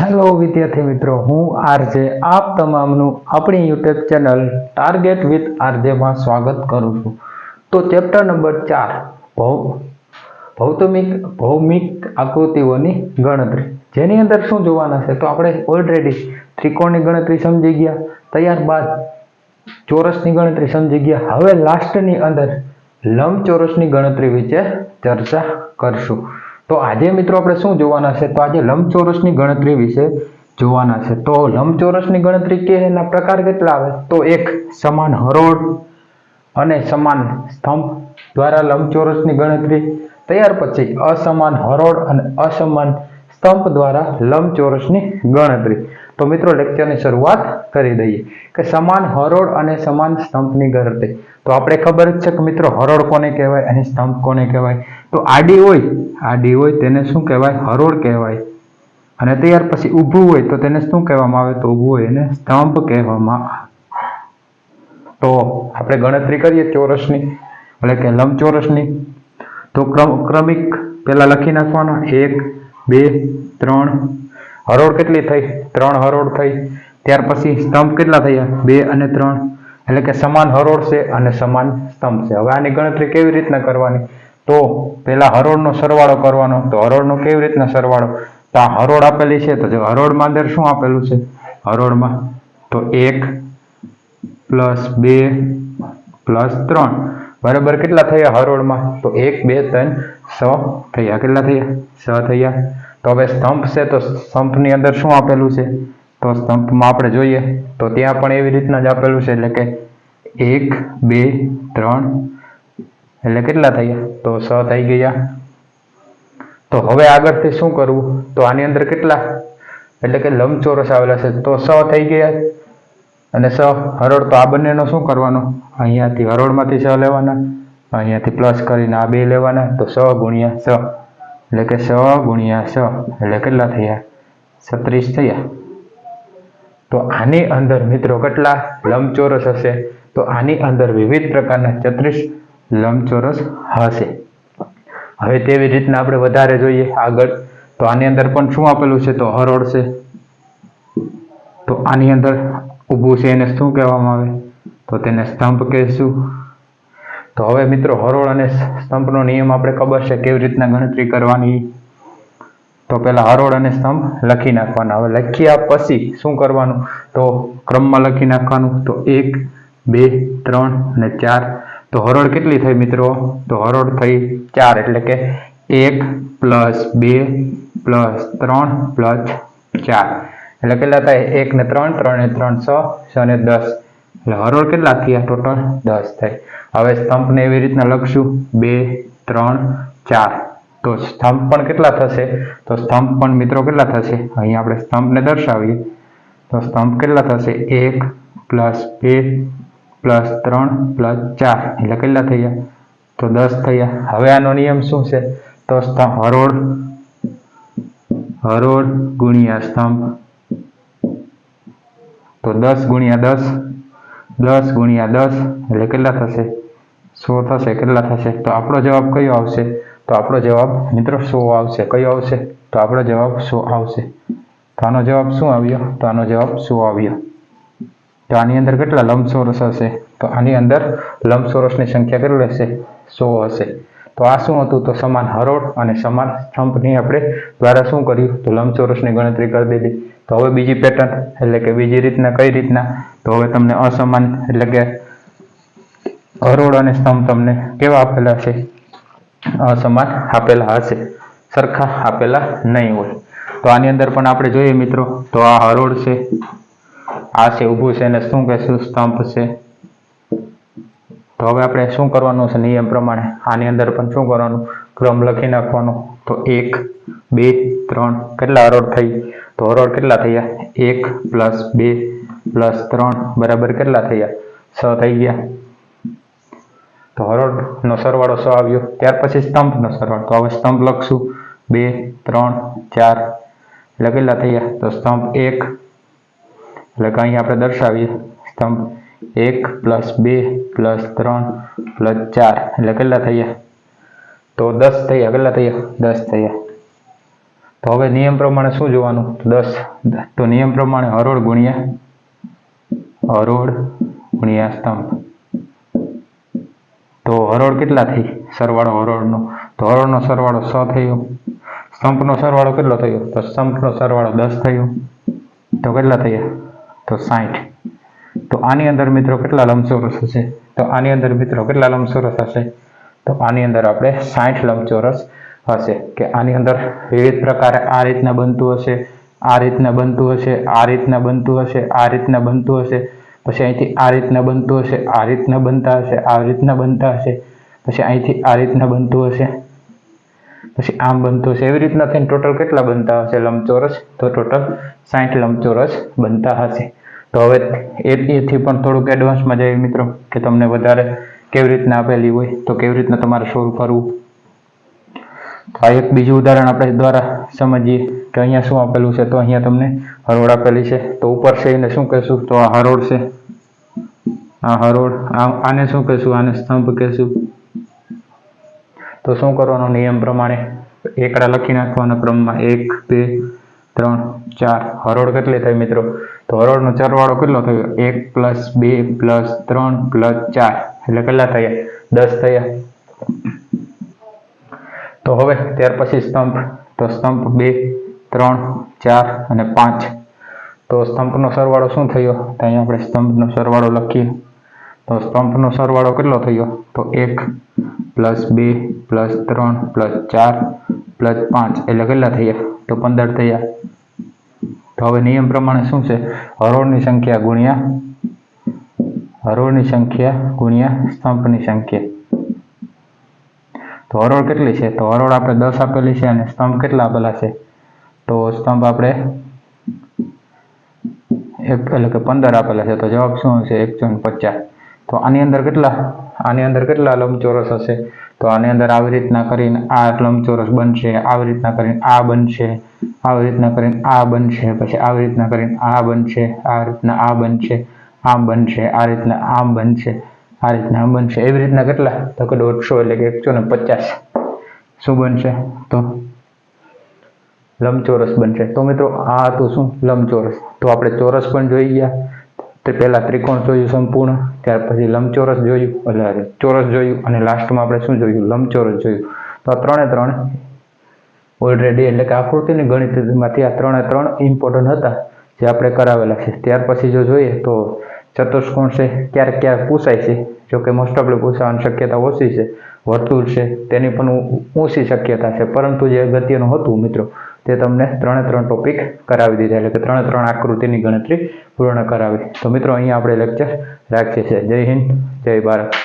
Hello વિદ્યાર્થી મિત્રો, હું આરજે. આપ તમામનું આપણી યુટ્યુબ ચેનલ ટાર્ગેટ વિથ આરજેમાં સ્વાગત કરું છું. તો ચેપ્ટર નંબર ચાર, ભૌ, ભૌતમિક, ભૌમિક આકૃતિઓની ગણતરી. જેની અંદર શું જોવાના છે તો આપણે ઓલરેડી ત્રિકોણની ગણતરી સમજી ગયા. ત્યારબાદ ચોરસની ગણતરી સમજી ગયા. હવે લાસ્ટની અંદર લંબચોરસની ગણતરી વિશે ચર્ચા કરશું. તો આજે મિત્રો આપણે શું જોવાના છે? તો આજે લંબચોરસની ગણતરી વિશે જોવાના છે. તો લંબચોરસની ગણતરી કે એના પ્રકાર કેટલા આવે? તો એક સમાન હરોળ અને સમાન સ્તંભ દ્વારા લંબચોરસની ગણતરી ત્યાર પછી અસમાન હરોળ અને અસમાન સ્તંભ દ્વારા લંબચોરસની ગણતરી. તો મિત્રો લેક્ચરની શરૂઆત કરી દઈએ કે સમાન હરોળ અને સમાન સ્તંભની ગણતરી. તો આપણે ખબર જ છે કે મિત્રો હરોળ કોને કહેવાય અને સ્તંભ કોને કહેવાય? તો આડી હોય આડી હોય તેને શું કહેવાય? હરોળ કહેવાય. અને ત્યાર પછી ઊભું હોય તો તેને શું કહેવામાં આવે? તો ઊભું હોય એને સ્તંભ કહેવામાં આવે. તો આપણે ગણતરી કરીએ ચોરસની, એટલે કે લંબચોરસની. તો ક્રમ, ક્રમિક પહેલાં લખી નાખવાના. એક, બે, ત્રણ. હરોળ કેટલી થઈ? ત્રણ હરોળ થઈ. ત્યાર પછી સ્તંભ કેટલા થયા? બે અને ત્રણ. એટલે કે સમાન હરોળ છે અને સમાન સ્તંભ છે. હવે આની ગણતરી કેવી રીતના કરવાની? તો પહેલાં હરોળનો સરવાળો કરવાનો તો હરોળનો કેવી રીતના સરવાળો? તો આ હરોળ આપેલી છે, તો જો હરોળમાં અંદર શું આપેલું છે? હરોળમાં તો એક પ્લસ બે પ્લસ ત્રણ. બરાબર કેટલા થયા હરોળમાં? તો એક, બે, ત્રણ, છ થયા. કેટલા થયા? છ થયા. તો હવે સ્તંભ છે, તો સ્તંભની અંદર શું આપેલું છે? તો સ્તંભમાં આપણે જોઈએ, તો ત્યાં પણ એવી રીતના જ આપેલું છે, એટલે કે એક, બે, ત્રણ એટલે કેટલા થયા? તો છ થઈ ગયા. તો હવે આગળથી શું કરવું? તો આની અંદર કેટલા? એટલે કે લંબચોરસ આવેલા છે. તો છ થઈ ગયા. અને સ, હરોળ. તો આ બંનેનો શું કરવાનો? અહીંયાથી હરોળમાંથી સ લેવાના. અહીંયાથી પ્લસ કરીને આ બે લેવાના. તો સ ગુણ્યા સ. એટલે કે સ ગુણ્યા સ. એટલે કેટલા થયા? છત્રીસ થયા. તો આની અંદર મિત્રો કેટલા? લંબચોરસ હશે. તો આની અંદર વિવિધ પ્રકારના છત્રીસ લંબચોરસ હશે. હવે તેવી રીતના આપણે વધારે જોઈએ આગળ. તો આની અંદર પણ શું આપેલું છે? તો હરોળ છે. તો આની અંદર ઊભું છે એને શું કહેવામાં આવે? તો તેને સ્તંભ કહેશું. તો હવે મિત્રો, હરોળ અને સ્તંભનો નિયમ આપણે ખબર છે કેવી રીતના ગણતરી કરવાની? તો પહેલા હરોળ અને સ્તંભ લખી નાખવાના. હવે લખ્યા પછી શું કરવાનું? તો ક્રમમાં લખી નાખવાનું. તો એક, બે, ત્રણ અને ચાર. તો હરોળ કેટલી થઈ મિત્રો? તો હરોળ થઈ ચાર, એટલે કે એક પ્લસ બે પ્લસ ત્રણ પ્લસ ચાર. એટલે કેટલા થાય? એક ને ત્રણ ત્રણ ને ત્રણ છ છ ને દસ. એટલે હરોળ કેટલા થયા? ટોટલ દસ થાય હવે સ્તંભને એવી રીતના લખશું. બે, ત્રણ, ચાર. તો સ્તંભ પણ કેટલા થશે? તો સ્તંભ પણ મિત્રો કેટલા થશે? અહીં આપણે સ્તંભને દર્શાવીએ. તો સ્તંભ કેટલા થશે? એક પ્લસ બે પ્લસ ત્રણ, પ્લસ ચાર, એટલે કેટલા થયા તો દસ થયા હવે આનો નિયમ શું છે? તો સ્તંભ, હરોળ હરોળ ગુણ્યા સ્તંભ. તો દસ ગુણ્યા દસ દસ ગુણ્યા દસ, એટલે કેટલા થશે? સો થશે. કેટલા થશે? તો આપણો જવાબ કયો આવશે? તો આપણો જવાબ, મિત્રો, સો આવશે. કયો આવશે? તો આપણો જવાબ સો આવશે. તો આનો જવાબ શું આવ્યો? તો આનો જવાબ સો આવ્યો. તો આની અંદર કેટલા લંબચોરસ હશે? તો આની અંદર લંબચોરસની સંખ્યા કેટલી હશે સો હશે. તો આ શું હતું? તો સમાન હરોળ અને સમાન સ્તંભની આપણે દ્વારા શું કર્યું? તો લંબચોરસની ગણતરી કરી દીધી. તો હવે બીજી પેટર્ન એટલે કે બીજી રીતના કઈ રીતના? તો હવે તમને અસમાન, એટલે કે હરોળ અને સ્તંભ તમને કેવા આપેલા છે? અસમાન આપેલા હશે. સરખા આપેલા નહીં હોય. તો આની અંદર પણ આપણે જોઈએ મિત્રો, તો આ હરોળ છે આ છે ઊભું છે અને શું કહેશું? સ્તંભ છે. તો હવે આપણે શું કરવાનું છે નિયમ પ્રમાણે? આની અંદર પણ શું કરવાનું? ક્રમ લખી નાખવાનો. તો એક, બે, ત્રણ. કેટલા હરોળ થઈ? તો હરોળ કેટલા થયા? એક પ્લસ બે પ્લસ ત્રણ. બરાબર કેટલા થયા? છ થઈ ગયા. તો હરોળનો સરવાળો છ આવ્યો. ત્યાર પછી સ્તંભનો સરવાળો. તો હવે સ્તંભ લખશું. બે, ત્રણ, ચાર. એટલે કેટલા થયા? તો સ્તંભ એક એટલે કે અહીં આપણે દર્શાવીએ. સ્તંભ એક પ્લસ બે પ્લસ ત્રણ પ્લસ ચાર. એટલે કેટલા થયા? તો દસ થયા. કેટલા થયા? દસ થયા. તો હવે નિયમ પ્રમાણે શું જોવાનું? દસ. તો નિયમ પ્રમાણે હરોળ ગુણ્યા હરોળ ગુણ્યા સ્તંભ. તો હરોળ કેટલા થઈ? સરવાળો હરોળનો. તો હરોળનો સરવાળો છ થયો. સ્તંભનો સરવાળો કેટલો થયો? તો સ્તંભનો સરવાળો દસ થયો. તો કેટલા થયા? તો સાઠ તો આની અંદર મિત્રો કેટલા લંબચોરસ હશે? તો આની અંદર મિત્રો કેટલા લંબચોરસ હશે? તો આની અંદર આપણે સાઠ લંબચોરસ હશે. કે આની અંદર વિવિધ પ્રકારે આ રીતના બનતું હશે, આ રીતના બનતું હશે, આ રીતના બનતું હશે, આ રીતના બનતું હશે. પછી અહીંથી આ રીતના બનતું હશે, આ રીતના બનતા હશે, આ રીતના બનતા હશે. પછી અહીંથી આ રીતના બનતું હશે. પછી આમ બનતું હશે. એવી રીતના થઈને ટોટલ કેટલા બનતા હશે લંબચોરસ? તો ટોટલ સાઠ લંબચોરસ બનતા હશે. તો હવે એથી પણ થોડુંક એડવાન્સમાં જઈએ મિત્રો, કે તમને વધારે કેવી રીતના આપેલી હોય, તો કેવી રીતના તમારે સોલ્વ કરવું. તો આ એક બીજું ઉદાહરણ આપણે દ્વારા સમજીએ કે અહીંયા શું આપેલું છે, તો અહીંયા તમને હરોળ આપેલી છે. તો ઉપર છે એને શું કહેશું? તો આ હરોળ છે. આ હરોળ આને શું કહેશું? આને સ્તંભ કહેશું. તો શું કરવાનો? નિયમ પ્રમાણે એકડા લખી નાખવાના ક્રમમાં એક, બે ત્રણ, ચાર. હરોળ કેટલી થઈ મિત્રો? તો હરોળનો ચરવાળો કેટલો થયો? એક પ્લસ બે પ્લસ ત્રણ પ્લસ ચાર. એટલે કેટલા થયા? દસ થયા. તો હવે ત્યાર પછી સ્તંભ. તો સ્તંભ બે, ત્રણ, ચાર અને પાંચ. તો સ્તંભનો સરવાળો શું થયો? તો અહીંયા આપણે સ્તંભનો સરવાળો લખીએ. તો સ્તંભનો સરવાળો કેટલો થયો? તો એક પ્લસ બે પ્લસ ત્રણ પ્લસ ચાર પ્લસ પાંચ. એટલે કેટલા થયા? તો પંદર થયા. તો હવે નિયમ પ્રમાણે શું છે? હરોળની સંખ્યા ગુણ્યા, હરોળની સંખ્યા ગુણ્યા સ્તંભની સંખ્યા. તો હરોળ કેટલી છે? તો હરોળ આપણે દસ આપેલી છે અને સ્તંભ કેટલા આપેલા છે? તો સ્તંભ આપણે એક એટલે કે પંદર આપેલા છે. તો જવાબ શું હશે? એકસો પચાસ. તો આની અંદર કેટલા? આની અંદર કેટલા લંબચોરસ હશે? તો આની અંદર આવી રીતના કરીને આ લંબચોરસ બનશે, આવી રીતના કરીને આ બનશે, આવી રીતના કરીને આ બનશે, પછી આવી રીતના કરીને આ બનશે, આ રીતના આ બનશે, આમ બનશે, આ રીતના આમ બનશે, આ રીતના આમ બનશે. એવી રીતના કેટલા? તો કે દોઢસો એટલે કે એકસો ને પચાસ. શું બનશે? તો લંબચોરસ બનશે. તો મિત્રો, આ હતું શું? લંબચોરસ. તો આપણે ચોરસ પણ જોઈ ગયા. તે પહેલાં ત્રિકોણ જોયું સંપૂર્ણ, ત્યાર પછી લંબચોરસ જોયું, એટલે ચોરસ જોયું અને લાસ્ટમાં આપણે શું જોયું? લંબચોરસ જોયું. તો આ ત્રણે ત્રણ ઓલરેડી એટલે કે આકૃતિની ગણિતમાંથી આ ત્રણે ત્રણ ઇમ્પોર્ટન્ટ હતા, જે આપણે કરાવેલા છે. ત્યાર પછી જો જોઈએ તો ચતુષ્કોણ છે, ક્યારેક ક્યારેક પૂછાય છે જો કે મોસ્ટ ઓફલી પૂછવાની શક્યતા ઓછી છે, વર્તુળ છે, તેની પણ ઊંચી શક્યતા છે, પરંતુ જે અગત્યનું હતું મિત્રો તે તમને ત્રણે ત્રણ ટોપિક કરાવી દીધા. એટલે કે ત્રણે ત્રણ આકૃતિની ગણતરી પૂર્ણ કરાવી. તો મિત્રો, અહીંયા આપણે લેક્ચર રાખીએ છીએ. જય હિન્દ, જય ભારત.